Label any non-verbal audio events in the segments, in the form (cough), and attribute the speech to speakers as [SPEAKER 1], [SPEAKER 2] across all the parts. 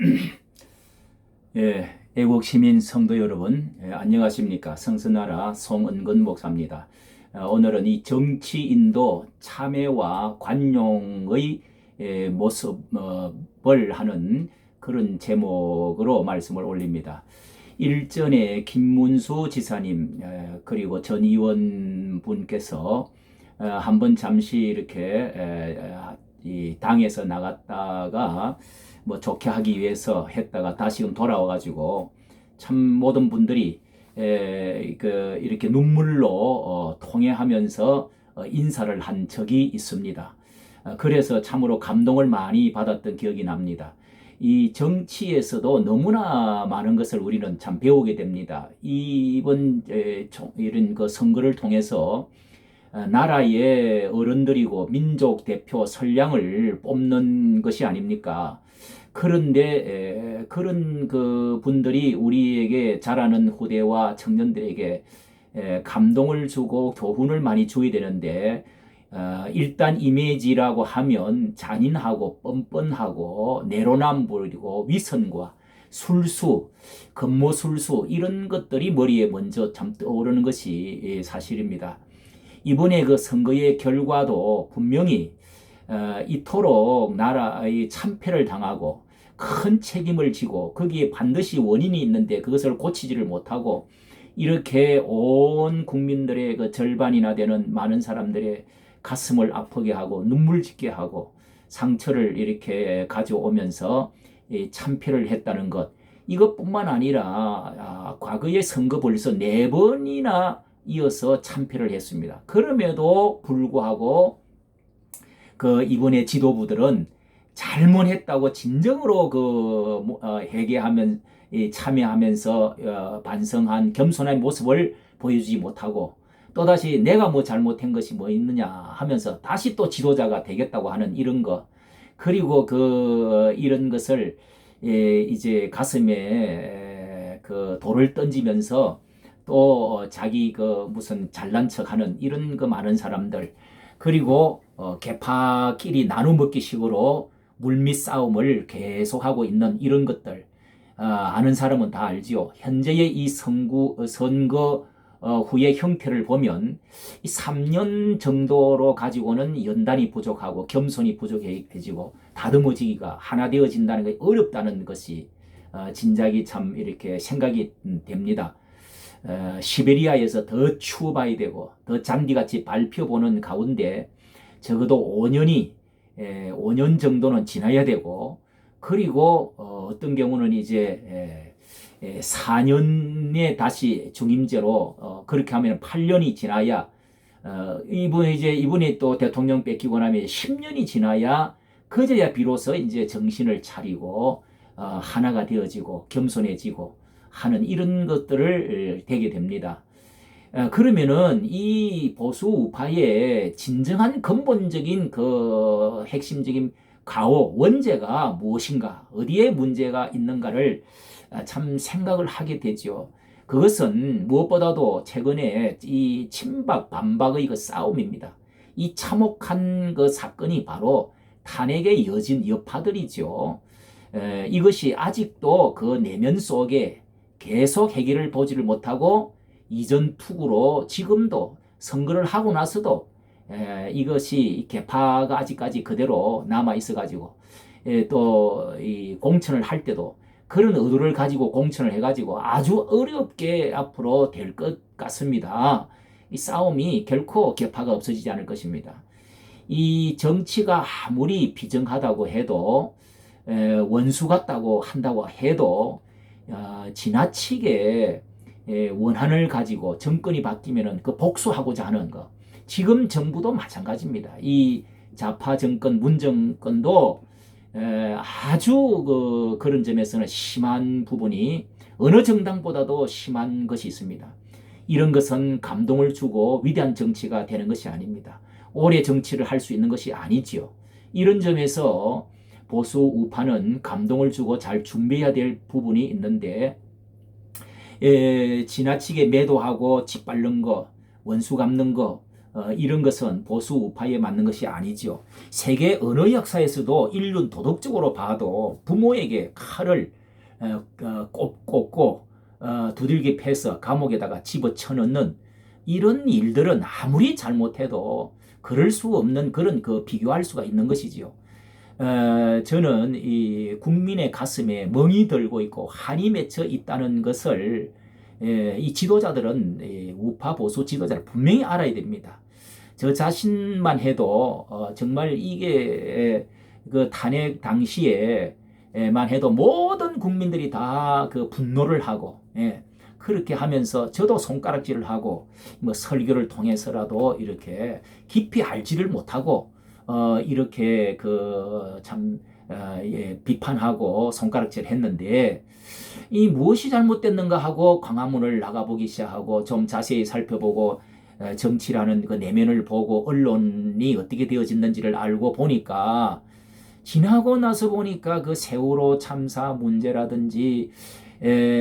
[SPEAKER 1] (clears throat) 예, 애국 시민 성도 여러분, 예, 안녕하십니까? 성선나라 송은근 목사입니다. 어, 오늘은 이 정치인도 참회와 관용의 예, 모습을 하는 그런 제목으로 말씀을 올립니다. 일전에 김문수 지사님 예, 그리고 전 의원분께서 어, 한번 잠시 이렇게 당에서 나갔다가 뭐 좋게 하기 위해서 했다가 다시금 돌아와 가지고 참 모든 분들이 에, 그 이렇게 눈물로 어, 통해하면서 어, 인사를 한 적이 있습니다. 어, 그래서 참으로 감동을 많이 받았던 기억이 납니다. 이 정치에서도 너무나 많은 것을 우리는 참 배우게 됩니다. 이번 에, 총- 이런 그 선거를 통해서 어, 나라의 어른들이고 민족 대표 선량을 뽑는 것이 아닙니까? 그런데 에, 그런 그 분들이 우리에게 자라는 후대와 청년들에게 에, 감동을 주고 교훈을 많이 줘야 되는데 어, 일단 이미지라고 하면 잔인하고 뻔뻔하고 내로남불이고 위선과 술수, 건모술수 이런 것들이 머리에 먼저 참 떠오르는 것이 예, 사실입니다. 이번에 그 선거의 결과도 분명히 어, 이토록 나라의 참패를 당하고 큰 책임을 지고 거기에 반드시 원인이 있는데 그것을 고치지를 못하고 이렇게 온 국민들의 그 절반이나 되는 많은 사람들의 가슴을 아프게 하고 눈물 짓게 하고 상처를 이렇게 가져오면서 이 참패를 했다는 것 이것뿐만 아니라 아, 과거의 선거 벌써 네 번이나 이어서 참패를 했습니다. 그럼에도 불구하고 그 이번에 지도부들은 잘못했다고 진정으로 그 뭐, 어, 회개하면 이 참여하면서 어, 반성한 겸손한 모습을 보여주지 못하고 또다시 내가 뭐 잘못한 것이 뭐 있느냐 하면서 다시 또 지도자가 되겠다고 하는 이런 거 그리고 그 이런 것을 예, 이제 가슴에 에, 그 돌을 던지면서 또 자기 그 무슨 잘난 척하는 이런 그 많은 사람들. 그리고 어, 개파끼리 나눠 먹기 식으로 물밑 싸움을 계속하고 있는 이런 것들 아, 아는 사람은 다 알지요. 현재의 이 선구, 어, 선거 어, 후의 형태를 보면 이 3년 정도로 가지고는 연단이 부족하고 겸손이 부족해지고 다듬어지기가 하나 되어진다는 게 어렵다는 것이 어, 진작이 참 이렇게 생각이 음, 됩니다. 어, 시베리아에서 더 추워봐야 되고 더 잔디같이 밟혀보는 가운데 적어도 5년이 에, 5년 정도는 지나야 되고 그리고 어, 어떤 경우는 이제 에, 에, 4년에 다시 중임제로 어, 그렇게 하면 8년이 지나야 어, 이분 이제 이분이 또 대통령 뺏기고 나면 10년이 지나야 그제야 비로소 이제 정신을 차리고 어, 하나가 되어지고 겸손해지고 하는 이런 것들을 되게 됩니다. 어, 그러면은 이 보수 우파의 진정한 근본적인 그 핵심적인 가오 원죄가 무엇인가 어디에 문제가 있는가를 아, 참 생각을 하게 되죠. 그것은 무엇보다도 최근에 이 친박 반박의 그 싸움입니다. 이 참혹한 그 사건이 바로 탄핵의 여진 여파들이죠. 에, 이것이 아직도 그 내면 속에 계속 해결을 보지를 못하고 이전 투구로 지금도 선거를 하고 나서도 에, 이것이 개파가 아직까지 그대로 남아 있어 가지고 또 이 공천을 할 때도 그런 의도를 가지고 공천을 해 가지고 아주 어렵게 앞으로 될 것 같습니다. 이 싸움이 결코 개파가 없어지지 않을 것입니다. 이 정치가 아무리 비정하다고 해도 에, 원수 같다고 한다고 해도 어, 지나치게 에, 원한을 가지고 정권이 바뀌면은 그 복수하고자 하는 거. 지금 정부도 마찬가지입니다. 이 좌파 정권, 문 정권도 에, 아주 그, 그런 점에서는 심한 부분이 어느 정당보다도 심한 것이 있습니다. 이런 것은 감동을 주고 위대한 정치가 되는 것이 아닙니다. 오래 정치를 할 수 있는 것이 아니지요. 이런 점에서 보수 우파는 감동을 주고 잘 준비해야 될 부분이 있는데 에, 지나치게 매도하고 짓밟는 거, 원수 갚는 거, 어, 이런 것은 보수 우파에 맞는 것이 아니죠. 세계 어느 역사에서도 인륜 도덕적으로 봐도 부모에게 칼을 어, 어, 꼽, 꼽고 어, 두들겨 패서 감옥에다가 집어쳐 넣는 이런 일들은 아무리 잘못해도 그럴 수 없는 그런 그 비교할 수가 있는 것이지요. 어, 저는 이 국민의 가슴에 멍이 들고 있고 한이 맺혀 있다는 것을 예, 이 지도자들은 이 우파 보수 지도자를 분명히 알아야 됩니다. 저 자신만 해도 어, 정말 이게 그 탄핵 당시에만 해도 모든 국민들이 다 그 분노를 하고 예, 그렇게 하면서 저도 손가락질을 하고 뭐 설교를 통해서라도 이렇게 깊이 알지를 못하고 어, 이렇게 그참 어, 예, 비판하고 손가락질 했는데 이 무엇이 잘못됐는가 하고 광화문을 나가보기 시작하고 좀 자세히 살펴보고 어, 정치라는 그 내면을 보고 언론이 어떻게 되어졌는지를 알고 보니까 지나고 나서 보니까 그 세월호 참사 문제라든지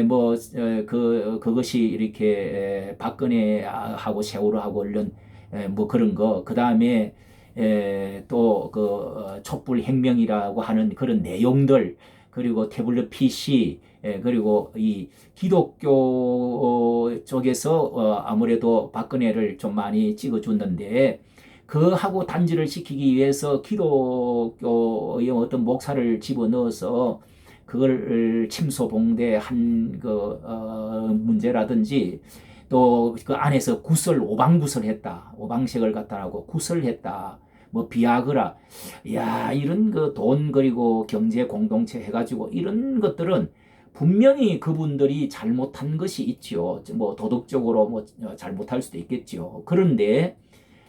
[SPEAKER 1] 뭐그 그것이 이렇게 에, 박근혜하고 세월호하고 관련 에, 뭐 그런 거 그 다음에 또그 어, 촛불 혁명이라고 하는 그런 내용들 그리고 태블릿 PC 예, 그리고 이 기독교 쪽에서 어, 아무래도 박근혜를 좀 많이 찍어줬는데 그하고 단지를 시키기 위해서 기독교의 어떤 목사를 집어넣어서 그걸 침소봉대한 그 어, 문제라든지 또 그 안에서 구설 오방구설했다. 오방색을 갖다 하고 구설했다 뭐 비아그라 야 이런 그 돈 그리고 경제 공동체 해가지고 이런 것들은 분명히 그분들이 잘못한 것이 있죠. 뭐 도덕적으로 뭐 잘못할 수도 있겠죠. 그런데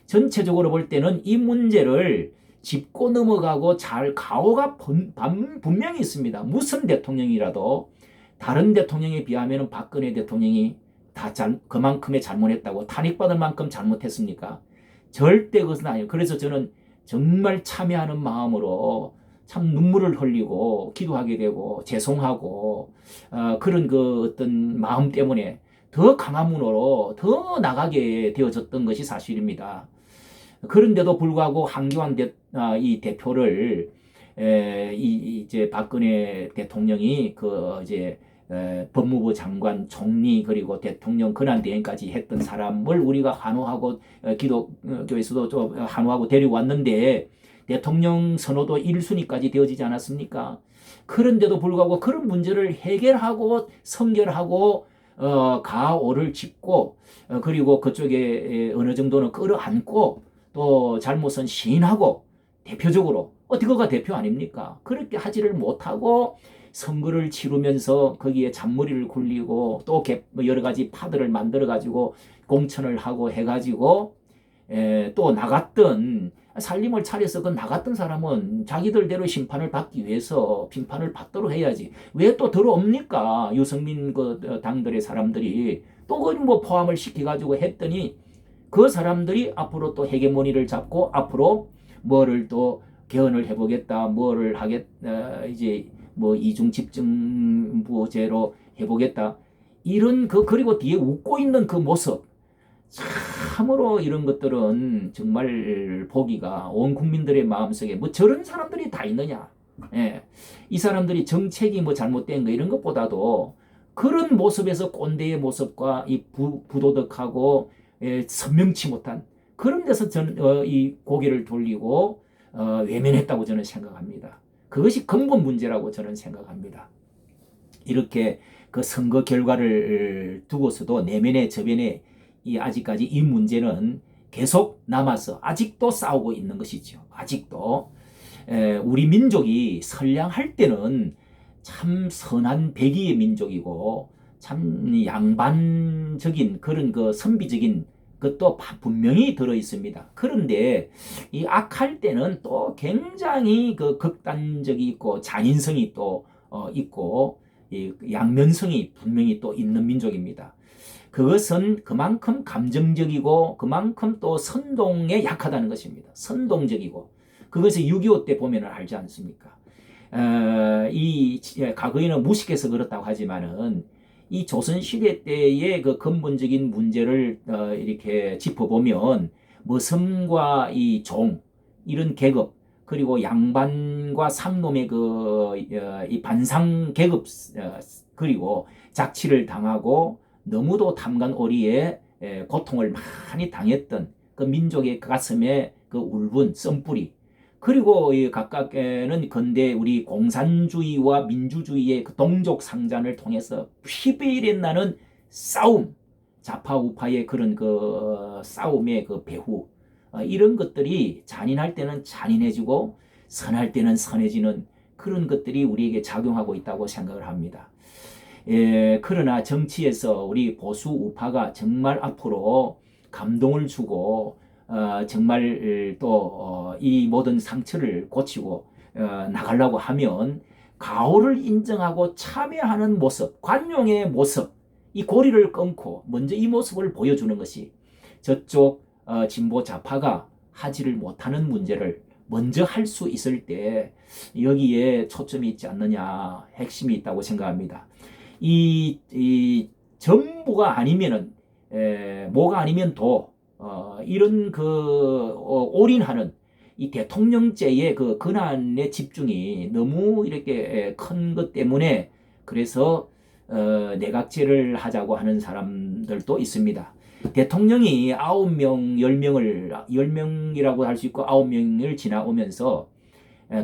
[SPEAKER 1] 전체적으로 볼 때는 이 문제를 짚고 넘어가고 잘 가오가 분명히 있습니다. 무슨 대통령이라도 다른 대통령에 비하면 박근혜 대통령이 다 잘, 그만큼의 잘못했다고 탄핵받을 만큼 잘못했습니까? 절대 그것은 아니에요. 그래서 저는 정말 참여하는 마음으로 참 눈물을 흘리고 기도하게 되고 죄송하고 어, 그런 그 어떤 마음 때문에 더 강한 문으로 더 나가게 되어졌던 것이 사실입니다. 그런데도 불구하고 한교안 대, 아, 이 대표를 에, 이, 이제 박근혜 대통령이 그 이제 에, 법무부 장관, 총리 그리고 대통령 권한 대행까지 했던 사람을 우리가 환호하고 어, 기독교에서도 좀 환호하고 데리고 왔는데 대통령 선호도 1순위까지 되어지지 않았습니까? 그런데도 불구하고 그런 문제를 해결하고 성결하고 어, 가오를 짚고 어, 그리고 그쪽에 어느 정도는 끌어안고 또 잘못은 시인하고 대표적으로 어디가 대표 아닙니까? 그렇게 하지를 못하고 선거를 치르면서 거기에 잔머리를 굴리고 또뭐 여러 가지 파들을 만들어 가지고 공천을 하고 해 가지고 또 나갔던 살림을 차려서 그 나갔던 사람은 자기들대로 심판을 받기 위해서 심판을 받도록 해야지. 왜 또 들어옵니까? 유승민 그 어, 당들의 사람들이 또그뭐 포함을 시켜가지고 했더니 그 사람들이 앞으로 또 헤게모니를 잡고 앞으로 뭐를 또 개헌을 해보겠다, 뭐를 하겠, 어, 이제 뭐 이중 집중부제로 해보겠다. 이런 그 그리고 뒤에 웃고 있는 그 모습 참으로 이런 것들은 정말 보기가 온 국민들의 마음속에 뭐 저런 사람들이 다 있느냐? 예. 이 사람들이 정책이 뭐 잘못된 거 이런 것보다도 그런 모습에서 꼰대의 모습과 이 부, 부도덕하고 예, 선명치 못한 그런 데서 저는 어, 이 고개를 돌리고 어, 외면했다고 저는 생각합니다. 그것이 근본 문제라고 저는 생각합니다. 이렇게 그 선거 결과를 두고서도 내면에 저변에 이 아직까지 이 문제는 계속 남아서 아직도 싸우고 있는 것이죠. 아직도 에, 우리 민족이 선량할 때는 참 선한 백의의 민족이고 참 양반적인 그런 그 선비적인 것도 분명히 들어 있습니다. 그런데 이 악할 때는 또 굉장히 그 극단적이 있고 잔인성이 또 어, 있고 이 양면성이 분명히 또 있는 민족입니다. 그것은 그만큼 감정적이고 그만큼 또 선동에 약하다는 것입니다. 선동적이고 그것을 6.25 때 보면 알지 않습니까? 어, 이 과거에는 무식해서 그렇다고 하지만은 이 조선 시대 때의 그 근본적인 문제를 어, 이렇게 짚어보면 머슴과 이 종 이런 계급 그리고 양반과 상놈의 그이 반상 계급 어, 그리고 작치를 당하고 너무도 탐관오리에 에, 고통을 많이 당했던 그 민족의 가슴에 그 울분 썸뿌리 그리고 이 각각에는 근대 우리 공산주의와 민주주의의 그 동족 상잔을 통해서 피배일에 나는 싸움 좌파 우파의 그런 그 싸움의 그 배후 어, 이런 것들이 잔인할 때는 잔인해지고 선할 때는 선해지는 그런 것들이 우리에게 작용하고 있다고 생각을 합니다. 예, 그러나 정치에서 우리 보수 우파가 정말 앞으로 감동을 주고 어, 정말 또이 어, 모든 상처를 고치고 어, 나가려고 하면 가오를 인정하고 참여하는 모습, 관용의 모습, 이 고리를 끊고 먼저 이 모습을 보여주는 것이 저쪽 어, 진보 좌파가 하지를 못하는 문제를 먼저 할 수 있을 때 여기에 초점이 있지 않느냐 핵심이 있다고 생각합니다. 이, 이 정부가 아니면은 에, 뭐가 아니면 도 어, 이런 그 어, 올인하는 이 대통령제의 그 근한의 집중이 너무 이렇게 큰 것 때문에 그래서 어, 내각제를 하자고 하는 사람들도 있습니다. 대통령이 아홉 명, 열 명을 열 명이라고 할 수 있고 아홉 명을 지나오면서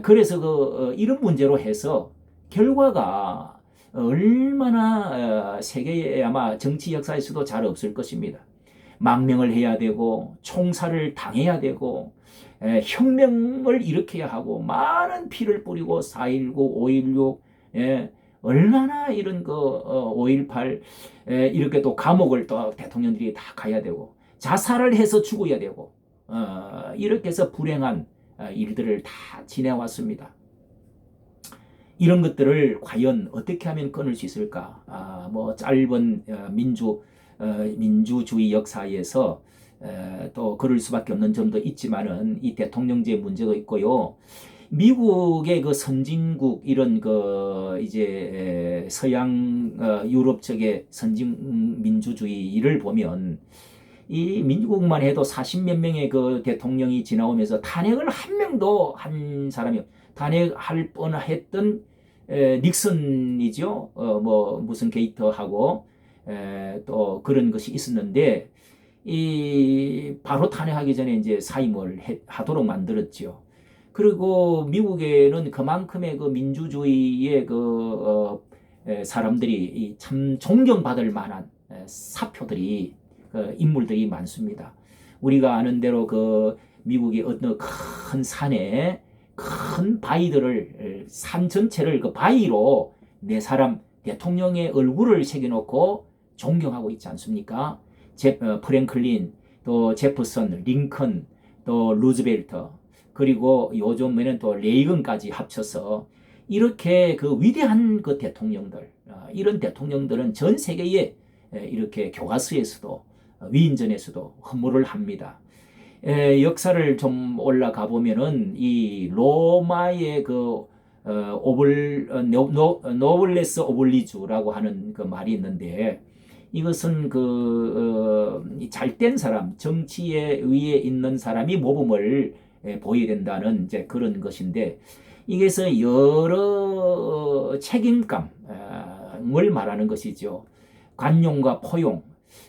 [SPEAKER 1] 그래서 그 어, 이런 문제로 해서 결과가 얼마나 어, 세계의 아마 정치 역사에서도 잘 없을 것입니다. 망명을 해야 되고 총살을 당해야 되고 혁명을 일으켜야 하고 많은 피를 뿌리고 4.19, 5.16 예, 얼마나 이런 그5.18 어, 이렇게 또 감옥을 또 대통령들이 다 가야 되고 자살을 해서 죽어야 되고 어, 이렇게 해서 불행한 어, 일들을 다 지내왔습니다. 이런 것들을 과연 어떻게 하면 끊을 수 있을까? 아, 뭐 짧은 민주 민주주의 역사에서 또 그럴 수밖에 없는 점도 있지만은 이 대통령제 문제가 있고요. 미국의 그 선진국 이런 그 이제 서양 어, 유럽 쪽의 선진 민주주의를 보면 이 민주국만 해도 40몇 명의 그 대통령이 지나오면서 탄핵을 한 명도 한 사람이 탄핵할 뻔했던 에, 닉슨이죠. 어, 뭐 무슨 게이터하고 에, 또 그런 것이 있었는데 이 바로 탄핵하기 전에 이제 사임을 해, 하도록 만들었죠. 그리고 미국에는 그만큼의 그 민주주의의 그 어, 에, 사람들이 참 존경받을 만한 에, 사표들이 그 인물들이 많습니다. 우리가 아는 대로 그 미국의 어떤 큰 산에 큰 바위들을 산 전체를 그 바위로 네 사람 대통령의 얼굴을 새겨놓고 존경하고 있지 않습니까? 제, 어, 프랭클린, 또 제퍼슨, 링컨, 또 루즈벨트, 그리고 요즘에는 또 레이건까지 합쳐서 이렇게 그 위대한 그 대통령들, 어, 이런 대통령들은 전 세계에 이렇게 교과서에서도 위인전에서도 허물을 합니다. 에, 역사를 좀 올라가 보면은 이 로마의 그 어, 오블 어, 노, 노, 노블레스 오블리주라고 하는 그 말이 있는데 이것은 그 어, 잘된 사람, 정치에 위에 있는 사람이 모범을 예, 보여야 된다는 이제 그런 것인데 이게서 여러 책임감을 말하는 것이죠. 관용과 포용.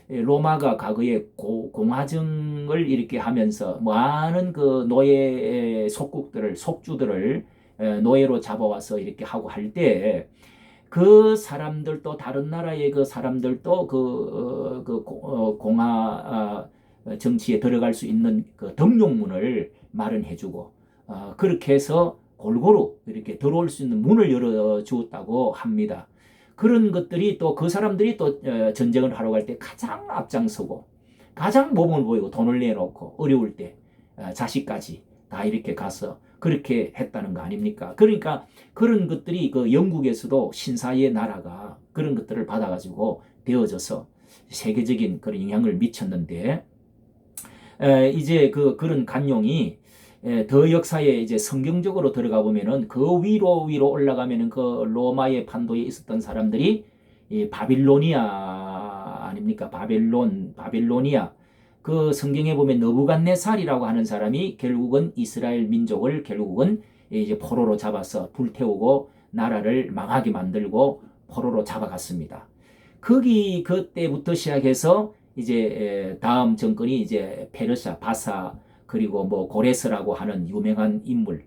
[SPEAKER 1] 예, 로마가 과거에 고, 공화정을 이렇게 하면서 많은 그 노예 속국들을 속주들을 예, 노예로 잡아와서 이렇게 하고 할때 그 사람들도 다른 나라의 그 사람들도 그, 어, 그 어, 공화 어, 정치에 들어갈 수 있는 그 등용문을 마련해주고 어, 그렇게 해서 골고루 이렇게 들어올 수 있는 문을 열어 주었다고 합니다. 그런 것들이 또 그 사람들이 또 어, 전쟁을 하러 갈 때 가장 앞장서고 가장 몸을 보이고 돈을 내놓고 어려울 때 어, 자식까지 다 이렇게 가서 그렇게 했다는 거 아닙니까? 그러니까 그런 것들이 그 영국에서도 신사의 나라가 그런 것들을 받아가지고 되어져서 세계적인 그런 영향을 미쳤는데 이제 그 그런 간용이 더 역사에 이제 성경적으로 들어가 보면은 그 위로 위로 올라가면은 그 로마의 판도에 있었던 사람들이 이 바빌로니아 아닙니까? 바벨론, 바빌로니아 그 성경에 보면 너부갓네살이라고 하는 사람이 결국은 이스라엘 민족을 결국은 이제 포로로 잡아서 불태우고 나라를 망하게 만들고 포로로 잡아갔습니다. 거기 그때부터 시작해서 이제 다음 정권이 이제 페르샤, 바사 그리고 뭐 고레스라고 하는 유명한 인물,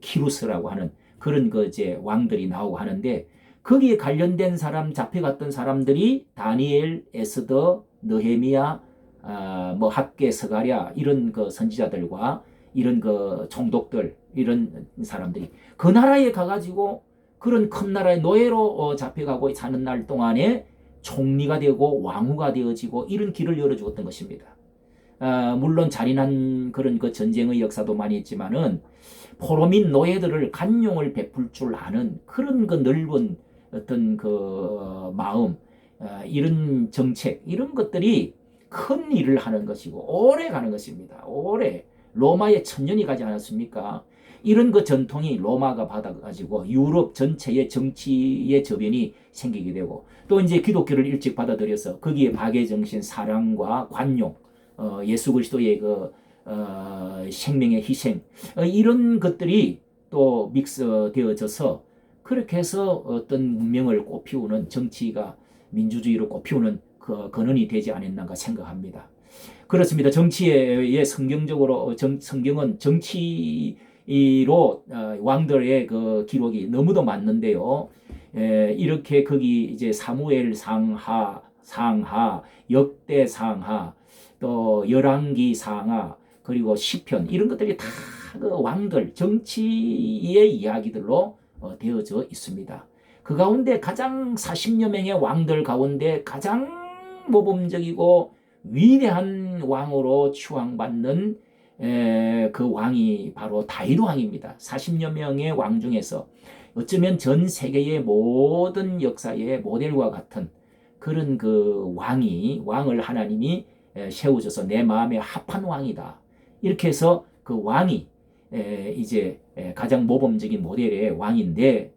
[SPEAKER 1] 키루스라고 하는 그런 그 이제 왕들이 나오고 하는데 거기에 관련된 사람 잡혀갔던 사람들이 다니엘, 에스더, 느헤미야, 아, 뭐 학계, 서가랴 이런 그 선지자들과 이런 그 총독들 이런 사람들이 그 나라에 가가지고 그런 큰 나라의 노예로 어, 잡혀가고 사는 날 동안에 총리가 되고 왕후가 되어지고 이런 길을 열어주었던 것입니다. 아, 물론 잔인한 그런 그 전쟁의 역사도 많이 있지만은 포로민 노예들을 간용을 베풀 줄 아는 그런 그 넓은 어떤 그 마음, 어, 이런 정책, 이런 것들이 큰 일을 하는 것이고 오래 가는 것입니다. 오래 로마에 천년이 가지 않았습니까? 이런 그 전통이 로마가 받아가지고 유럽 전체의 정치의 저변이 생기게 되고 또 이제 기독교를 일찍 받아들여서 거기에 박의 정신, 사랑과 관용, 어, 예수 그리스도의 그 어, 생명의 희생 어, 이런 것들이 또 믹스되어져서 그렇게 해서 어떤 문명을 꽃피우는 정치가 민주주의로 꽃피우는 그 근원이 되지 않았는가 생각합니다. 그렇습니다. 정치에 성경적으로 정, 성경은 정치로 어, 왕들의 그 기록이 너무도 많는데요. 에, 이렇게 거기 이제 사무엘 상하, 상하, 역대 상하, 또 열왕기 상하, 그리고 시편 이런 것들이 다 그 왕들 정치의 이야기들로 어, 되어져 있습니다. 그 가운데 가장 40여 명의 왕들 가운데 가장 모범적이고 위대한 왕으로 추앙받는 에, 그 왕이 바로 다윗 왕입니다. 40여 명의 왕 중에서 어쩌면 전 세계의 모든 역사의 모델과 같은 그런 그 왕이 왕을 하나님이 세우셔서 내 마음에 합한 왕이다. 이렇게 해서 그 왕이 이제 가장 모범적인 모델의 왕인데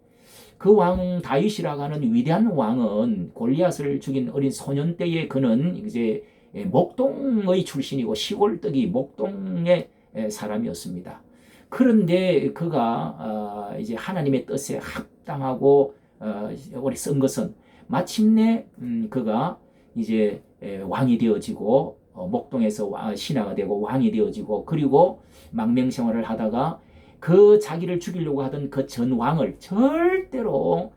[SPEAKER 1] 그 왕 다윗이라고 하는 위대한 왕은 골리앗을 죽인 어린 소년 때의 그는 이제 목동의 출신이고 시골뜨기 목동의 사람이었습니다. 그런데 그가 어, 이제 하나님의 뜻에 합당하고 오래 어, 쓴 것은 마침내 음, 그가 이제 왕이 되어지고 어, 목동에서 신하가 되고 왕이 되어지고 그리고 망명 생활을 하다가 그 자기를 죽이려고 하던 그 전왕을 절대로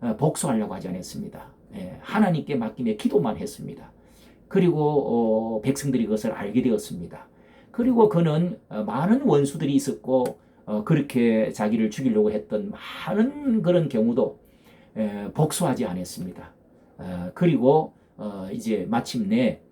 [SPEAKER 1] 어, 복수하려고 하지 않았습니다. 예, 하나님께 맡기며 기도만 했습니다. 그리고 어, 백성들이 그것을 알게 되었습니다. 그리고 그는 많은 원수들이 있었고 그렇게 자기를 죽이려고 했던 많은 그런 경우도 복수하지 않았습니다. 그리고 이제 마침내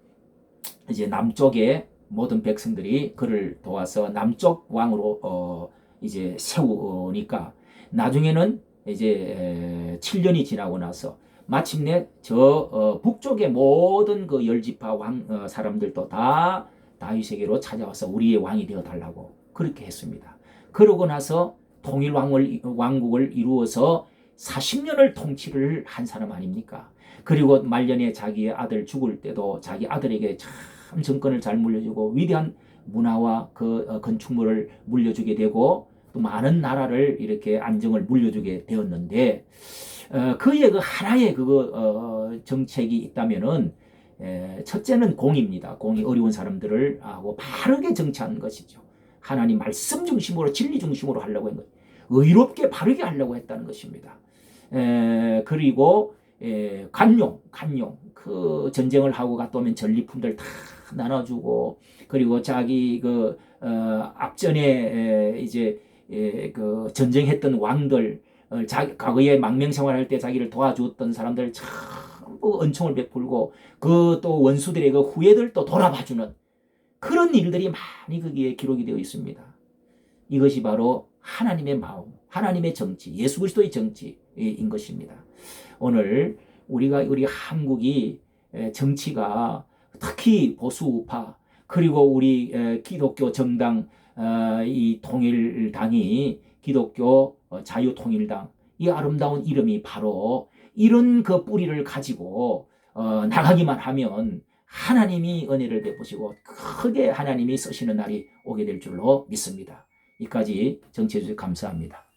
[SPEAKER 1] 이제 남쪽의 모든 백성들이 그를 도와서 남쪽 왕으로 어 이제 세우니까 나중에는 이제 7년이 지나고 나서 마침내 저 어 북쪽의 모든 그 열지파 왕 어 사람들도 다 다윗에게로 찾아와서 우리의 왕이 되어 달라고 그렇게 했습니다. 그러고 나서 통일 왕을 왕국을 이루어서 40년을 통치를 한 사람 아닙니까? 그리고 말년에 자기의 아들 죽을 때도 자기 아들에게 참 정권을 잘 물려주고 위대한 문화와 그 어, 건축물을 물려주게 되고 또 많은 나라를 이렇게 안정을 물려주게 되었는데 어, 그의 그 하나의 그거 어, 정책이 있다면은 에, 첫째는 공입니다. 공이 어려운 사람들을 하고 바르게 정치하는 것이죠. 하나님 말씀 중심으로 진리 중심으로 하려고 한 것, 의롭게 바르게 하려고 했다는 것입니다. 에, 그리고 에, 간용, 간용, 그 전쟁을 하고 갔다 오면 전리품들 다 나눠주고 그리고 자기 그 어, 앞전에 에, 이제 에, 그 전쟁했던 왕들 어, 자, 과거에 망명 생활할 때 자기를 도와주었던 사람들 전부 은총을 베풀고 그 또 원수들의 그 후예들도 돌아봐주는 그런 일들이 많이 거기에 기록이 되어 있습니다. 이것이 바로 하나님의 마음, 하나님의 정치, 예수 그리스도의 정치인 것입니다. 오늘 우리가 우리 한국이 정치가 특히 보수 우파 그리고 우리 기독교 정당 어, 이 통일당이 기독교 어, 자유통일당 이 아름다운 이름이 바로 이런 그 뿌리를 가지고 어, 나가기만 하면 하나님이 은혜를 베푸시고 크게 하나님이 쓰시는 날이 오게 될 줄로 믿습니다. 이까지 정치해 주셔서 감사합니다.